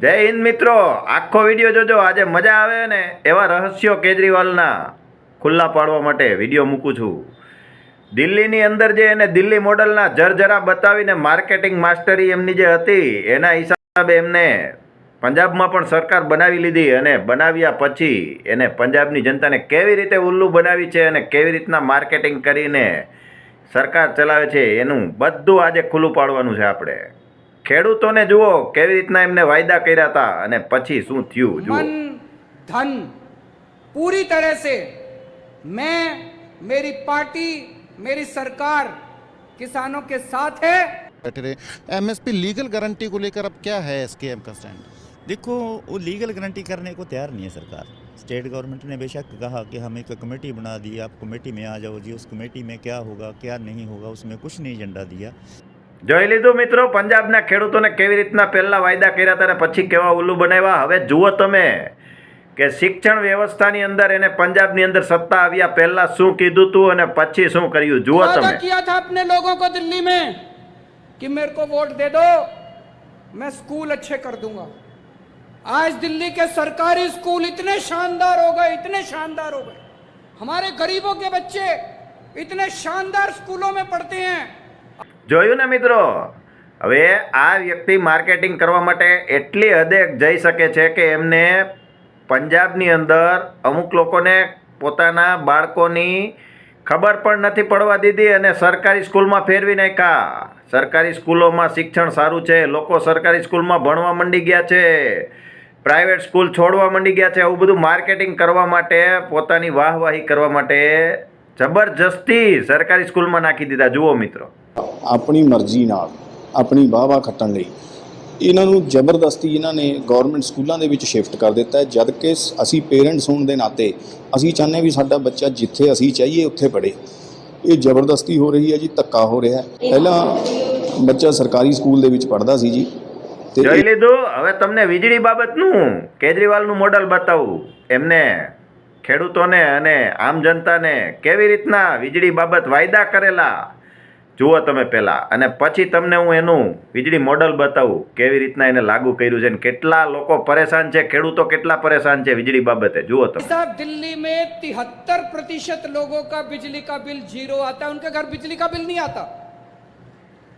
જય હિન્દ મિત્રો, આખો વીડિયો જોજો, આજે મજા આવે ને એવા રહસ્યો કેજરીવાલના ખુલ્લા પાડવા માટે વીડિયો મૂકું છું. દિલ્હીની અંદર જે એને દિલ્હી મોડલના જરજરા બતાવીને માર્કેટિંગ માસ્ટરી એમની જે હતી, એના હિસાબે એમને પંજાબમાં પણ સરકાર બનાવી લીધી અને બનાવ્યા પછી એને પંજાબની જનતાને કેવી રીતે ઉલ્લુ બનાવી છે અને કેવી રીતના માર્કેટિંગ કરીને સરકાર ચલાવે છે, એનું બધું આજે ખુલ્લું પાડવાનું છે આપણે. ખેડૂતોને જુઓ કેવી રીતના એમને વાયદા કર્યા હતા અને પછી શું થયું જુઓ मन धन पूरी तरह से मैं मेरी पार्टी मेरी सरकार किसानों के साथ है बैठे रहे एमएसपी लीगल गारंटी को लेकर अब क्या है एसकेएम का स्टैंड देखो वो लीगल गारंटी करने को तैयार नहीं है सरकार स्टेट गवर्नमेंट ने बेशक कहा कि हम एक कमेटी बना दी आप कमेटी में आ जाओ जी उस कमेटी में क्या होगा क्या नहीं होगा उसमें कुछ नहीं एजेंडा दिया જોઈ લીધું મિત્રો પંજાબના ખેડૂતોને કેવી રીતના પહેલા વાયદા કર્યા હતા અને પછી કેવા ઉલ્લુ બનાવ્યા હવે જુઓ તમે કે શિક્ષણ વ્યવસ્થાની અંદર એને પંજાબની અંદર સત્તા આવ્યા પહેલા શું કીધું તું અને પછી શું કર્યું જુઓ वादा તમે किया था अपने लोगों को दिल्ली में कि मेरे को वोट दे दो मैं स्कूल अच्छे कर दूंगा आज दिल्ली के सरकारी स्कूल इतने शानदार हो गए इतने शानदार हो गए हमारे गरीबों के बच्चे इतने शानदार स्कूलों में पढ़ते हैं જોયું ને મિત્રો? હવે આ વ્યક્તિ માર્કેટિંગ કરવા માટે એટલી હદે જઈ શકે છે કે એમને પંજાબની અંદર અમુક લોકોને પોતાના બાળકોની ખબર પણ નથી પડવા દીધી અને સરકારી સ્કૂલમાં ફેરવી નાખ્યા. સરકારી સ્કૂલોમાં શિક્ષણ સારું છે, લોકો સરકારી સ્કૂલમાં ભણવા માંડી ગયા છે, પ્રાઇવેટ સ્કૂલ છોડવા માંડી ગયા છે, આવું બધું માર્કેટિંગ કરવા માટે, પોતાની વાહવાહી કરવા માટે જબરજસ્તી સરકારી સ્કૂલમાં નાખી દીધા. જુઓ મિત્રો. ਆਪਣੀ ਮਰਜ਼ੀ ਨਾਲ ਆਪਣੀ ਵਾਹ-ਵਾਹ ਖੱਟਣ ਲਈ ਇਹਨਾਂ ਨੂੰ ਜ਼ਬਰਦਸਤੀ ਇਹਨਾਂ ਨੇ ਗਵਰਨਮੈਂਟ ਸਕੂਲਾਂ ਦੇ ਵਿੱਚ ਸ਼ਿਫਟ ਕਰ ਦਿੱਤਾ ਹੈ ਜਦ ਕਿ ਸ- ਅਸੀਂ ਪੇਰੈਂਟਸ ਹੋਣ ਦੇ ਨਾਤੇ ਅਸੀਂ ਚਾਹੁੰਦੇ ਵੀ ਸਾਡਾ ਬੱਚਾ ਜਿੱਥੇ ਅਸੀਂ ਚਾਹੀਏ ਉੱਥੇ ਪੜ੍ਹੇ ਇਹ ਜ਼ਬਰਦਸਤੀ ਹੋ ਰਹੀ ਹੈ ਜੀ ਧੱਕਾ ਹੋ ਰਿਹਾ ਹੈ ਪਹਿਲਾਂ ਬੱਚਾ ਸਰਕਾਰੀ ਸਕੂਲ ਦੇ ਵਿੱਚ ਪੜ੍ਹਦਾ ਸੀ ਜੀ ਤੇ જોઈ લીધું હવે તમને વીજળી બાબતનું કેજરીવાલનું મોડલ બતાવું એમને ખેડૂતોને અને આમ જનતાને કેવી રીતના વીજળી બાબત વાયદા કરેલા જુઓ તમે પહેલાં અને પછી તમને હું એનું વીજળી મોડલ બતાવું કેવી રીતના એને લાગુ કર્યું છે અને કેટલા લોકો પરેશાન છે ખેડૂતો કેટલા પરેશાન છે વીજળી બાબતે જુઓ તમે साहब दिल्ली में तिहत्तर प्रतिशत लोगों का बिजली का बिल जीरो आता है उनके घर बिजली का बिल नहीं आता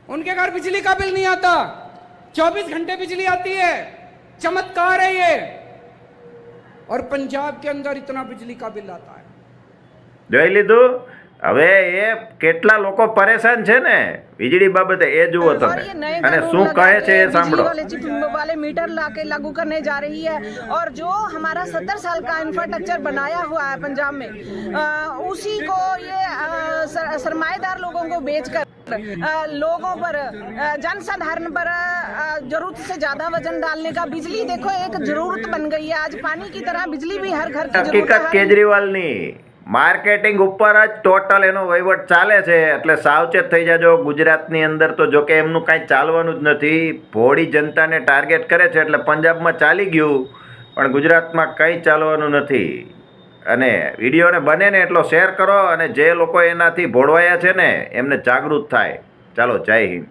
उनके घर बिजली का बिल नहीं आता चौबीस घंटे बिजली आती है चमत्कार है ये और पंजाब के अंदर इतना बिजली का बिल आता है જોઈ લીધું હવે એ કેટલા લોકો પરેશાન છે ને વીજળી બાબતે એ જુઓ और ये તમે नए અને कानून શું लगा કહે के છે એ बिजली સાંભળો वाले चिप वाले मीटर ला के लागू करने जा रही है और जो हमारा सत्तर साल का इंफ्रास्ट्रक्चर बनाया हुआ है पंजाब में अ, उसी को ये अ, सर, सरमाएदार लोगों को बेचकर अ, लोगों पर अ, जनसाधारण पर अ, जरूरत से ज्यादा वजन डालने का बिजली देखो एक जरूरत बन गई है आज पानी की तरह बिजली भी हर घर की जरूरत હકીકત है કેજરીવાલની માર્કેટિંગ ઉપર જ ટોટલ એનો વહીવટ ચાલે છે. એટલે સાવચેત થઈ જાજો, ગુજરાતની અંદર તો જોકે એમનું કાંઈ ચાલવાનું જ નથી. ભોળી જનતાને ટાર્ગેટ કરે છે એટલે પંજાબમાં ચાલી ગયું, પણ ગુજરાતમાં કંઈ ચાલવાનું નથી. અને વિડીયોને બને ને એટલો શેર કરો અને જે લોકો એનાથી ભોળવાયા છે ને, એમને જાગૃત થાય. ચાલો, જય હિન્દ.